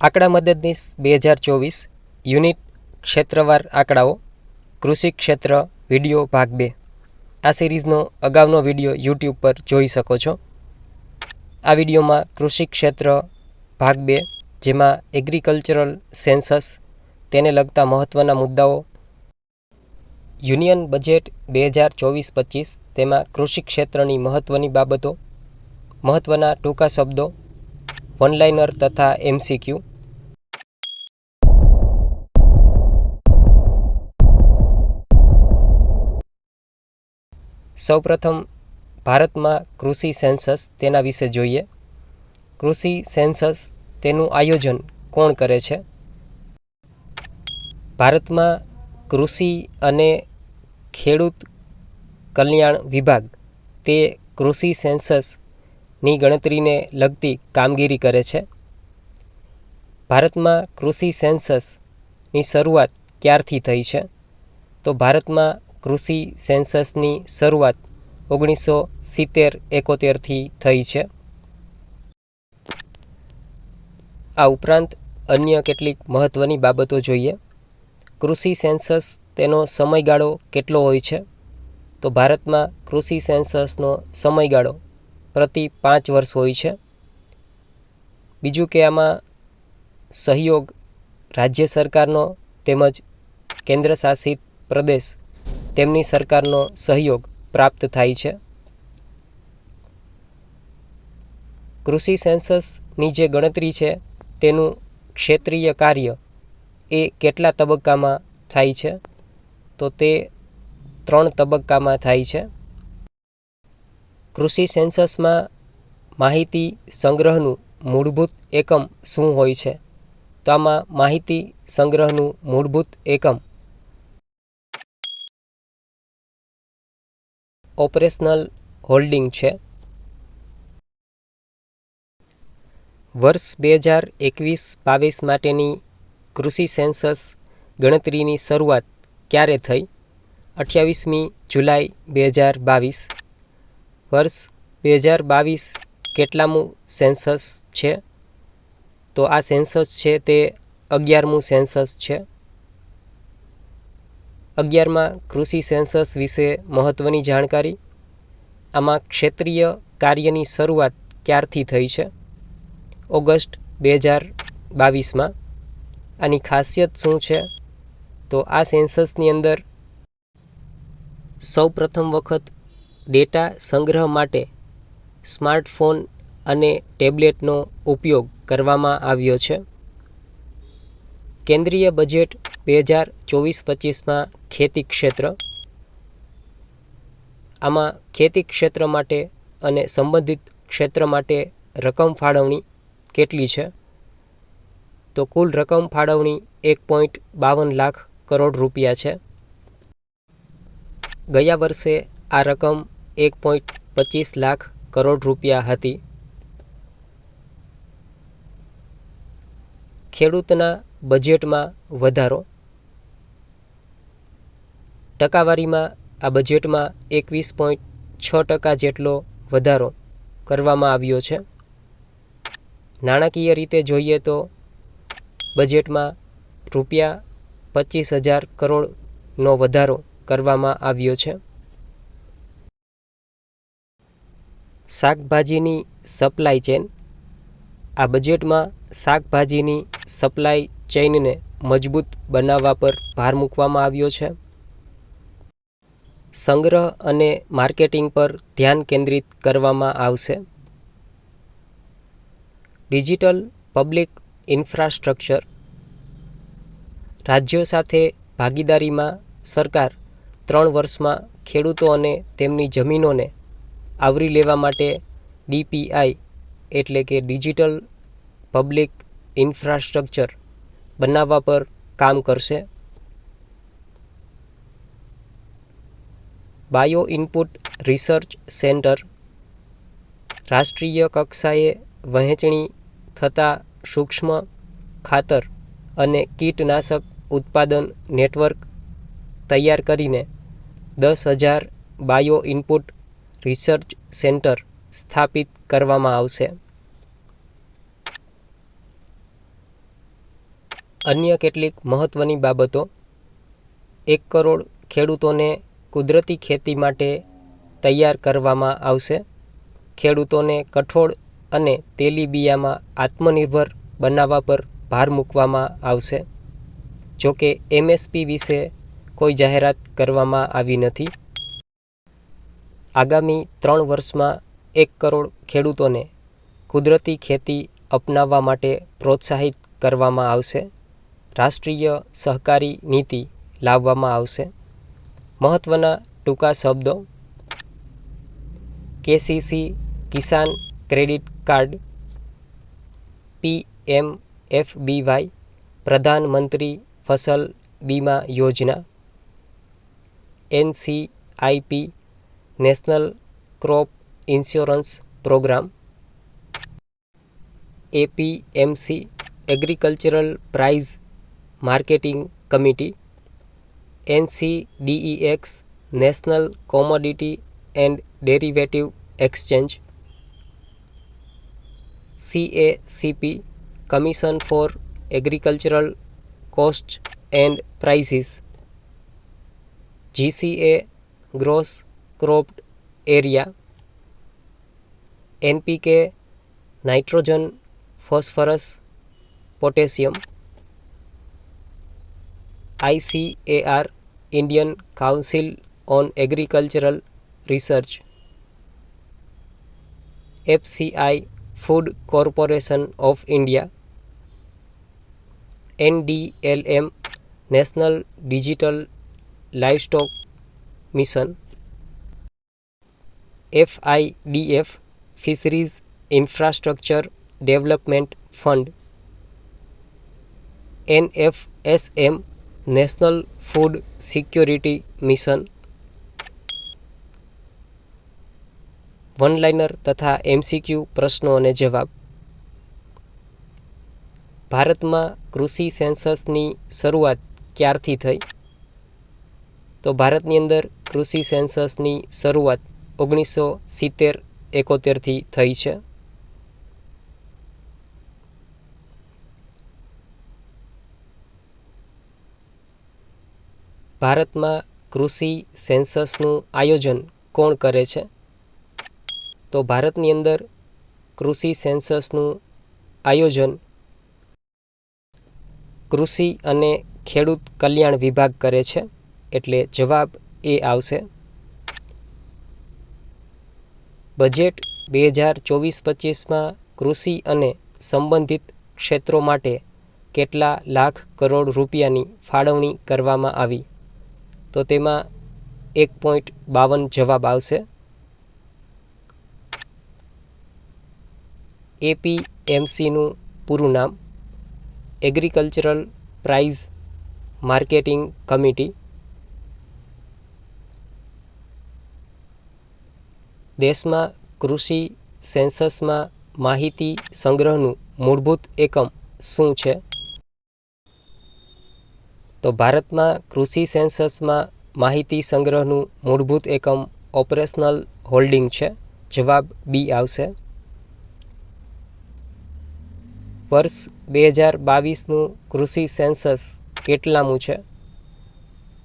આંકડા મદદનીશ બે હજાર ચોવીસ યુનિટ ક્ષેત્રવાર આંકડાઓ, કૃષિ ક્ષેત્ર, વીડિયો ભાગ બે. આ સિરીઝનો અગાઉનો વીડિયો યુટ્યુબ પર જોઈ શકો છો. આ વિડીયોમાં કૃષિ ક્ષેત્ર ભાગ બે, જેમાં એગ્રીકલ્ચરલ સેન્સસ, તેને લગતા મહત્ત્વના મુદ્દાઓ, યુનિયન બજેટ બે હજાર ચોવીસ પચીસ, તેમાં કૃષિ ક્ષેત્રની મહત્ત્વની બાબતો મહત્ત્વના ટૂંકા શબ્દો, વનલાઇનર તથા એમસીક્યુ સૌપ્રથમ ભારતમાં કૃષિ સેન્સસ તેના વિશે જોઈએ. કૃષિ સેન્સસ તેનું આયોજન કોણ કરે છે? ભારતમાં કૃષિ અને ખેડૂત કલ્યાણ વિભાગ તે કૃષિ સેન્સસની ગણતરીને લગતી કામગીરી કરે છે. ભારતમાં કૃષિ સેન્સસની શરૂઆત ક્યારથી થઈ છે? તો ભારતમાં કૃષિ સેન્સસની શરૂઆત ઓગણીસો સિત્તેર એકોતેરથી થઈ છે. આ ઉપરાંત અન્ય કેટલીક મહત્ત્વની બાબતો જોઈએ. કૃષિ સેન્સસ તેનો સમયગાળો કેટલો હોય છે? તો ભારતમાં કૃષિ સેન્સસનો સમયગાળો પ્રતિ પાંચ વર્ષ હોય છે. બીજું કે આમાં સહયોગ રાજ્ય સરકારનો તેમજ કેન્દ્ર શાસિત પ્રદેશ તેમની સરકારનો સહયોગ પ્રાપ્ત થાય છે. કૃષિ સેન્સસની જે ગણતરી છે, તેનું ક્ષેત્રીય કાર્ય એ કેટલા તબક્કામાં થાય છે? તો તે ત્રણ તબક્કામાં થાય છે. કૃષિ સેન્સસમાં માહિતી સંગ્રહનું મૂળભૂત એકમ શું હોય છે? તો આમાં માહિતી સંગ્રહનું મૂળભૂત એકમ ઓપરેશનલ હોલ્ડિંગ છે. વર્ષ બે હજાર એકવીસ બાવીસ માટેની કૃષિ સેન્સસ ગણતરીની શરૂઆત ક્યારે થઈ? અઠ્યાવીસમી જુલાઈ બે હજાર બાવીસ. વર્ષ બે હજાર બાવીસ કેટલામું સેન્સસ છે? તો આ સેન્સસ છે તે અગિયારમું સેન્સસ છે. અગિયારમાં કૃષિ સેન્સસ વિશે મહત્ત્વની જાણકારી. આમાં ક્ષેત્રીય કાર્યની શરૂઆત ક્યારથી થઈ છે? ઓગસ્ટ બે હજાર બાવીસમાં. આની ખાસિયત શું છે? તો આ સેન્સસની અંદર સૌ પ્રથમ વખત ડેટા સંગ્રહ માટે સ્માર્ટફોન અને ટેબ્લેટનો ઉપયોગ કરવામાં આવ્યો છે. કેન્દ્રીય બજેટ બે હજાર ચોવીસ પચીસમાં ખેતી ક્ષેત્ર. આમાં ખેતી ક્ષેત્ર માટે અને સંબંધિત ક્ષેત્ર માટે રકમ ફાળવણી કેટલી છે? તો કુલ રકમ ફાળવણી એક પોઈન્ટ બાવન લાખ કરોડ રૂપિયા છે. ગયા વર્ષે આ રકમ એક પોઈન્ટ પચીસ લાખ કરોડ રૂપિયા હતી. ખેડૂતના બજેટમાં વધારો ટકાવારીમાં આ બજેટમાં એકવીસ પોઈન્ટ છ ટકા જેટલો વધારો કરવામાં આવ્યો છે. નાણાકીય રીતે જોઈએ તો બજેટમાં રૂપિયા પચીસ હજાર કરોડનો વધારો કરવામાં આવ્યો છે. શાકભાજીની સપ્લાય ચેન આ બજેટમાં શાકભાજીની સપ્લાય ચેઇનને મજબૂત બનાવવા પર ભાર મૂકવામાં આવ્યો છે. સંગ્રહ અને માર્કેટિંગ પર ધ્યાન કેન્દ્રિત કરવામાં આવશે. Digital public infrastructure. રાજ્યો સાથે ભાગીદારીમાં સરકાર ત્રણ વર્ષમાં ખેડૂતો અને તેમની જમીનોને આવરી લેવા માટે ડીપીઆઈ એટલે કે ડિજિટલ પબ્લિક ઇન્ફ્રાસ્ટ્રક્ચર બનાવવા પર કામ કરશે. બાયો ઇનપુટ રિસર્ચ સેન્ટર રાષ્ટ્રીય કક્ષાએ વહેંચણી થતા સૂક્ષ્મ ખાતર અને કીટનાશક ઉત્પાદન નેટવર્ક તૈયાર કરીને દસ હજાર બાયો ઇનપુટ રિસર્ચ સેન્ટર સ્થાપિત કરવામાં આવશે. અન્ય કેટલીક મહત્ત્વની બાબતો. એક કરોડ ખેડૂતોને કુદરતી ખેતી માટે તૈયાર કરવામાં આવશે. ખેડૂતોને કઠોળ અને તેલીબિયામાં આત્મનિર્ભર બનાવવા પર ભાર મૂકવામાં આવશે. જોકે એમએસપી વિશે કોઈ જાહેરાત કરવામાં આવી નથી. આગામી ત્રણ વર્ષમાં એક કરોડ ખેડૂતોને કુદરતી ખેતી અપનાવવા માટે પ્રોત્સાહિત કરવામાં આવશે. રાષ્ટ્રીય સહકારી નીતિ લાવવામાં આવશે. મહત્ત્વના ટૂંકા શબ્દો. KCC Kisan Credit Card. PMFBY Pradhan Mantri Fasal Bima Yojana. NCIP national crop insurance programme. APMC agricultural price marketing committee. NCDEX national commodity and derivative exchange CACP commission for agricultural cost and prices GCA gross cropped area NPK nitrogen phosphorus potassium ICAR Indian Council on Agricultural Research FCI Food Corporation of India NDLM National Digital Livestock Mission FIDF Fisheries Infrastructure Development Fund NFSM national food security mission, one liner તથા MCQ પ્રશ્નો અને જવાબ. ભારતમાં કૃષિ સેન્સસની શરૂઆત ક્યારથી થઈ? તો ભારતની અંદર કૃષિ સેન્સસની શરૂઆત ઓગણીસો સિત્તેર એકોતેરથી થઈ છે. ભારતમાં કૃષિ સેન્સસનું આયોજન કોણ કરે છે? તો ભારતની અંદર કૃષિ સેન્સસનું આયોજન કૃષિ અને ખેડૂત કલ્યાણ વિભાગ કરે છે, એટલે જવાબ એ આવશે. બજેટ બે હજાર ચોવીસ પચીસમાં કૃષિ અને સંબંધિત ક્ષેત્રો માટે કેટલા લાખ કરોડ રૂપિયાની ફાળવણી કરવામાં આવી? તો તેમાં એક પોઈન્ટ બાવન જવાબ આવશે. એપીએમસીનું પૂરું નામ. એગ્રીકલ્ચરલ પ્રાઇઝ માર્કેટિંગ કમિટી દેશમાં કૃષિ સેન્સસમાં માહિતી સંગ્રહનું મૂળભૂત એકમ શું છે? તો ભારતમાં કૃષિ સેન્સસમાં માહિતી સંગ્રહનું મૂળભૂત એકમ ઓપરેશનલ હોલ્ડિંગ છે. જવાબ બી આવશે. વર્ષ બે હજાર બાવીસનું કૃષિ સેન્સસ કેટલામું છે?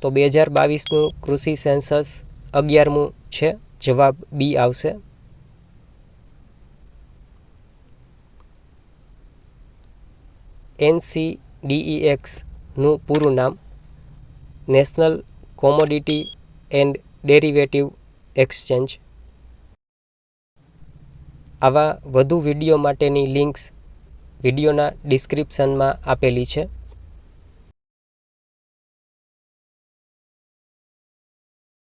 તો બે હજાર બાવીસનું કૃષિ સેન્સસ અગિયારમું છે. જવાબ બી આવશે. એનસીડીઈએક્સનું પૂરું નામ national commodity and derivative exchange. આવા વધુ વીડિયો માટેની લિંક્સ વિડીયોના ડિસ્ક્રિપ્શનમાં આપેલી છે.